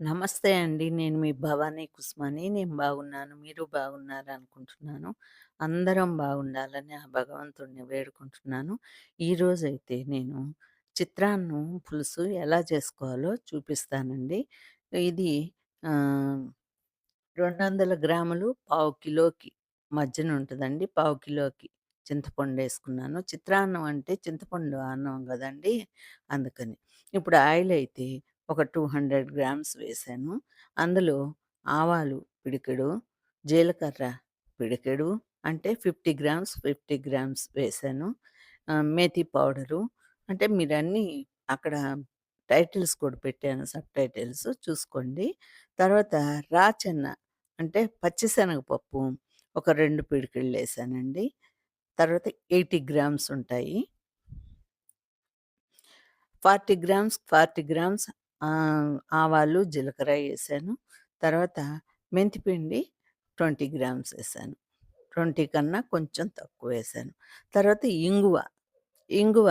నమస్తే అండి. నేను మీ భవానీ కుస్మాని. నేను బాగున్నాను. మీరు బాగున్నారనుకుంటున్నాను. అందరం బాగుండాలని ఆ భగవంతుడిని వేడుకుంటున్నాను. ఈరోజైతే నేను చిత్రాన్నం పులుసు ఎలా చేసుకోవాలో చూపిస్తానండి. ఇది రెండు వందల గ్రాములు పావు కిలోకి మధ్యన ఉంటుందండి పావు కిలోకి చింతపండు వేసుకున్నాను చిత్రాన్నం అంటే చింతపండు అన్నం కదండి అందుకని. ఇప్పుడు ఆయిల్ అయితే ఒక 200 గ్రామ్స్ వేశాను. అందులో ఆవాలు పిడికెడు, జీలకర్ర పిడికెడు అంటే 50 గ్రామ్స్, 50 గ్రామ్స్ వేశాను. మేతి పౌడరు అంటే మీరన్నీ అక్కడ టైటిల్స్ కూడా పెట్టాను సబ్ టైటిల్స్ చూసుకోండి. తర్వాత రాచెన్న అంటే పచ్చిశనగపప్పు ఒక రెండు పిడికిళ్ళు వేసానండి తర్వాత 80 గ్రామ్స్ ఉంటాయి. 40 గ్రామ్స్, 40 గ్రామ్స్ ఆవాలు, జీలకర్ర వేసాను తర్వాత మెంతిపిండి 20 గ్రామ్స్ వేసాను ట్వంటీ కన్నా కొంచెం తక్కువ వేసాను తర్వాత ఇంగువ. ఇంగువ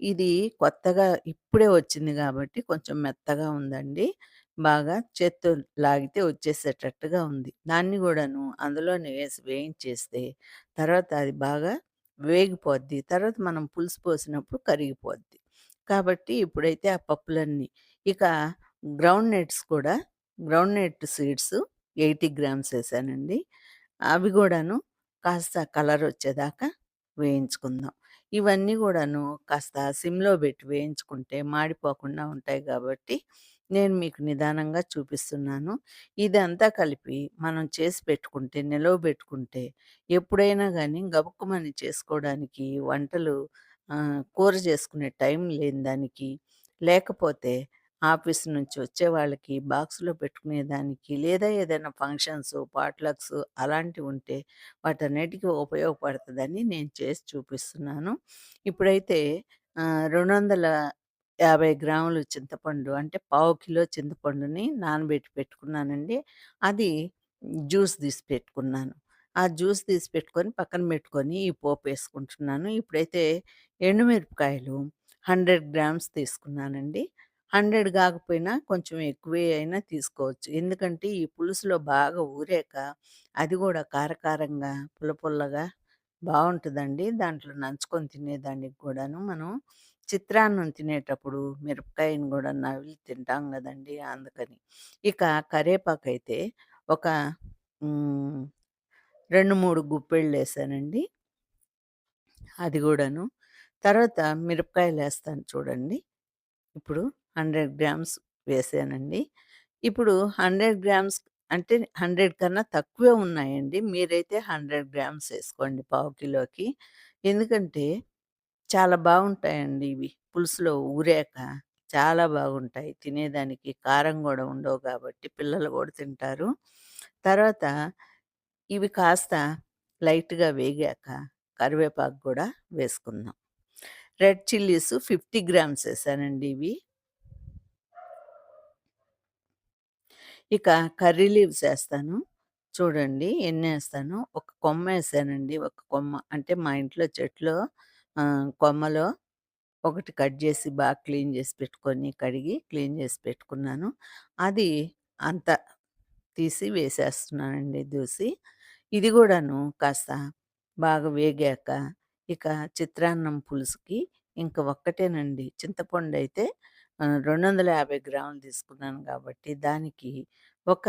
ఇది కొత్తగా ఇప్పుడే వచ్చింది కాబట్టి కొంచెం మెత్తగా ఉందండి. బాగా చేత్తో లాగితే వచ్చేసేటట్టుగా ఉంది. దాన్ని కూడాను అందులోనే వేసి వేయించేస్తే తర్వాత అది బాగా వేగిపోద్ది. తర్వాత మనం పులుసు పోసినప్పుడు కరిగిపోద్ది. కాబట్టి ఇప్పుడైతే ఆ పప్పులన్నీ ఇక గ్రౌండ్ నెట్స్ కూడా గ్రౌండ్ నెట్ సీడ్స్ 80 గ్రామ్స్ వేసానండి అవి కూడాను కాస్త కలర్ వచ్చేదాకా వేయించుకుందాం. ఇవన్నీ కూడాను కాస్త సిమ్‌లో పెట్టి వేయించుకుంటే మాడిపోకుండా ఉంటాయి కాబట్టి నేను మీకు నిదానంగా చూపిస్తున్నాను. ఇదంతా కలిపి మనం చేసి పెట్టుకుంటే, నిలవబెట్టుకుంటే ఎప్పుడైనా కానీ గబుక్కుమని చేసుకోవడానికి వంటలు కూర చేసుకునే టైం లేని దానికి, లేకపోతే ఆఫీస్ నుంచి వచ్చే వాళ్ళకి బాక్స్‌లో పెట్టుకునేదానికి, లేదా ఏదైనా ఫంక్షన్స్, పాట్‌లక్స్ అలాంటివుంటే వాటన్నిటికి ఉపయోగపడుతుందని నేను చేసి చూపిస్తున్నాను. ఇప్పుడైతే రెండు వందల యాభై గ్రాములు చింతపండు అంటే పావు కిలో చింతపండుని నానబెట్టి పెట్టుకున్నానండి. అది జ్యూస్ తీసి పెట్టుకున్నాను. ఆ జ్యూస్ తీసి పెట్టుకొని పక్కన పెట్టుకొని ఈ పోపేసుకుంటున్నాను. ఇప్పుడైతే ఎండుమిరపకాయలు 100 గ్రామ్స్ తీసుకున్నానండి. హండ్రెడ్ కాకపోయినా కొంచెం ఎక్కువే అయినా తీసుకోవచ్చు. ఎందుకంటే ఈ పులుసులో బాగా ఊరాక అది కూడా కారకారంగా, పుల్ల పుల్లగా దాంట్లో నంచుకొని తినేదానికి కూడాను మనం చిత్రాన్నం తినేటప్పుడు మిరపకాయని కూడా నమిలి తింటాం కదండి అందుకని. ఇక కరేపాకైతే ఒక రెండు మూడు గుప్పెళ్ళు వేసానండి అది కూడాను తర్వాత మిరపకాయలు వేస్తాను చూడండి. ఇప్పుడు 100 గ్రామ్స్ వేసానండి. ఇప్పుడు 100 గ్రామ్స్ అంటే 100 కన్నా తక్కువే ఉన్నాయండి. మీరైతే 100 గ్రామ్స్ వేసుకోండి పావు కిలోకి. ఎందుకంటే చాలా బాగుంటాయండి ఇవి. పులుసులో ఊరాక చాలా బాగుంటాయి. తినేదానికి కారం కూడా ఉండవు కాబట్టి పిల్లలు కూడా తింటారు. తర్వాత ఇవి కాస్త లైట్‌గా వేగాక కరివేపాకు కూడా వేసుకుందాం. రెడ్ చిల్లీస్ 50 గ్రామ్స్ వేసానండి ఇవి. ఇక కర్రీ లీవ్స్ ఏస్తాను. చూడండి ఎన్నేస్తానో. ఒక కొమ్మేసానండి. ఒక కొమ్మ. అంటే మా ఇంట్లో చెట్లో ఆహ్, కొమ్మలో ఒకటి కట్ జేసి బాగా క్లీన్ జేసి పెట్టుకొని, కడిగి క్లీన్ జేసి పెట్టుకున్నాను. అది అంత తీసి వేసేస్తున్నానండి దూసి. ఇది గూడాను కాస్త బాగా వేగాక ఇక చిత్రాన్నం పులుసుకి ఇంక ఒక్కటేనండి. చింతపండయితే రెండు వందల యాభై గ్రాములు తీసుకున్నాను కాబట్టి దానికి ఒక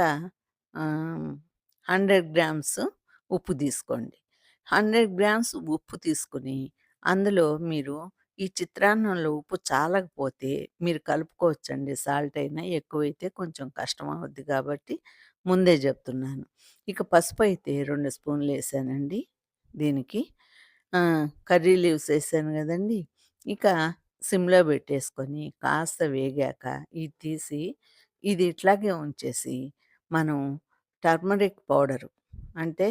హండ్రెడ్ గ్రామ్స్ ఉప్పు తీసుకోండి. 100 గ్రామ్స్ ఉప్పు తీసుకొని, అందులో మీరు ఈ చిత్రాన్నంలో ఉప్పు చాలకపోతే మీరు కలుపుకోవచ్చండి. సాల్ట్ అయినా ఎక్కువైతే కొంచెం కష్టం అవుద్ది కాబట్టి ముందే చెప్తున్నాను ఇక పసుపు అయితే రెండు స్పూన్లు వేసానండి దీనికి. కర్రీ లీవ్స్ వేసాను కదండి ఇక సిమ్‌లో పెట్టేసుకొని కాస్త వేగాక ఇది తీసి ఇది ఇట్లాగే ఉంచేసి మనం టర్మరిక్ పౌడరు అంటే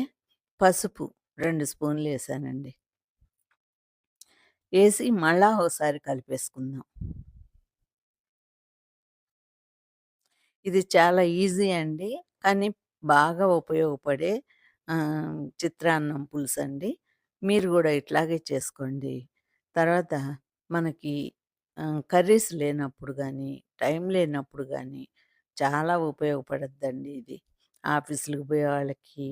పసుపు రెండు స్పూన్లు వేసానండి వేసి మళ్ళా ఒకసారి కలిపేసుకుందాం. ఇది చాలా ఈజీ అండి. కానీ బాగా ఉపయోగపడే చిత్రాన్నం పులుసు అండి మీరు కూడా ఇట్లాగే చేసుకోండి. తర్వాత మనకి కర్రీస్ లేనప్పుడు కానీ టైం లేనప్పుడు కానీ చాలా ఉపయోగపడద్దండి ఇది. ఆఫీసులకు పోయేవాళ్ళకి,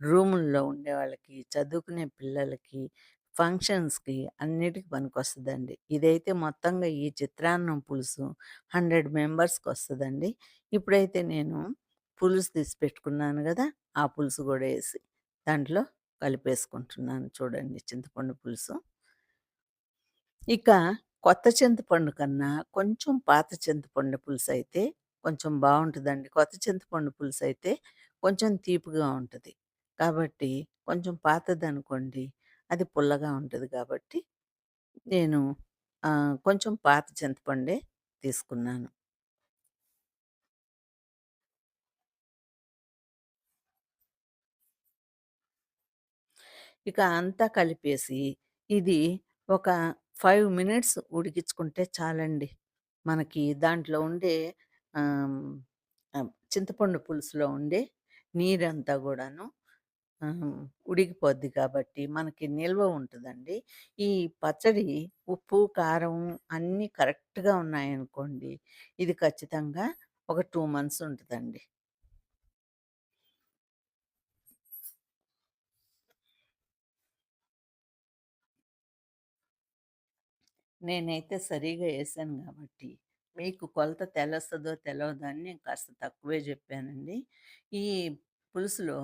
రూముల్లో ఉండే వాళ్ళకి చదువుకునే పిల్లలకి, ఫంక్షన్స్‌కి అన్నిటికి పనికొస్తుందండి ఇదైతే మొత్తంగా ఈ చిత్రాన్నం పులుసు హండ్రెడ్ మెంబర్స్కి వస్తుందండి ఇప్పుడైతే నేను పులుసు తీసి పెట్టుకున్నాను కదా ఆ పులుసు కూడా వేసి దాంట్లో కలిపేసుకుంటున్నాను చూడండి చింతపండు పులుసు. ఇక కొత్త చింతపండు కన్నా కొంచెం పాత చింతపండు పులుసు అయితే కొంచెం బాగుంటుందండి కొత్త చింతపండు పులుసు అయితే కొంచెం తీపిగా ఉంటుంది కాబట్టి కొంచెం పాతదనుకోండి అది పుల్లగా ఉంటుంది కాబట్టి నేను కొంచెం పాత చింతపండే తీసుకున్నాను. ఇక అంతా కలిపేసి ఇది ఒక ఫైవ్ మినిట్స్ ఉడికించుకుంటే చాలండి. మనకి దాంట్లో ఉండే చింతపండు పులుసులో ఉండే నీరంతా కూడాను ఉడికిపోద్ది కాబట్టి మనకి నిల్వ ఉంటుందండి ఈ పచ్చడి ఉప్పు, కారం అన్నీ కరెక్ట్‌గా ఉన్నాయనుకోండి, ఇది ఖచ్చితంగా ఒక టూ మంత్స్ ఉంటుందండి నేనైతే సరిగా వేసాను కాబట్టి మీకు కొలత తెలుస్తదో తెలవదో అని నేను కాస్త తక్కువే చెప్పానండి ఈ పులుసులో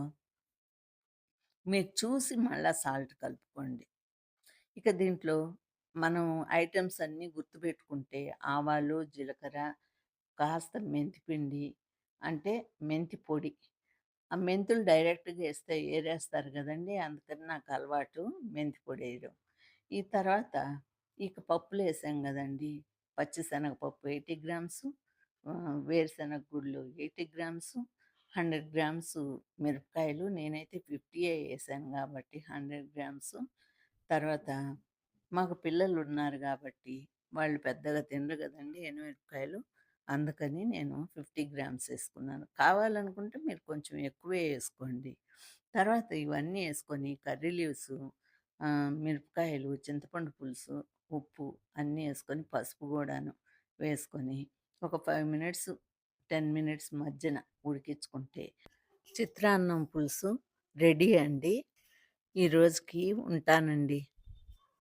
మీరు చూసి మళ్ళా సాల్ట్ కలుపుకోండి. ఇక దీంట్లో మనం ఐటెమ్స్ అన్నీ గుర్తుపెట్టుకుంటే ఆవాలు, జీలకర్ర, కాస్త మెంతిపిండి అంటే మెంతి పొడి. ఆ మెంతులు డైరెక్ట్‌గా వేస్తే ఏరేస్తారు కదండి అందుకని నాకు అలవాటు మెంతి పొడి వేయడం ఈ తర్వాత ఇక పప్పులు వేసాం కదండి. పచ్చిశనగపప్పు 80 గ్రామ్సు, ఆహ్, వేరుశనగ గుళ్ళు ఎయిటీ గ్రామ్స్ హండ్రెడ్ గ్రామ్స్ మిరపకాయలు. నేనైతే ఫిఫ్టీయే వేసాను కాబట్టి హండ్రెడ్ గ్రామ్స్. తర్వాత మాకు పిల్లలు ఉన్నారు కాబట్టి వాళ్ళు పెద్దగా తినరు గదండీ ఎండుమిరపకాయలు. అందుకని నేను 50 గ్రామ్స్ వేసుకున్నాను. కావాలనుకుంటే మీరు కొంచెం ఎక్కువే వేసుకోండి. తర్వాత ఇవన్నీ వేసుకొని కర్రీ లీవ్స్ మిరపకాయలు, చింతపండు పులుసు, ఉప్పు అన్నీ వేసుకొని పసుపు కూడాను వేసుకొని ఒక ఫైవ్ మినిట్స్, 10 మినిట్స్ మధ్యన ఉడికించుకుంటే చిత్రాన్నం పులుసు రెడీ అండి. ఈ రోజుకి ఉంటానండి.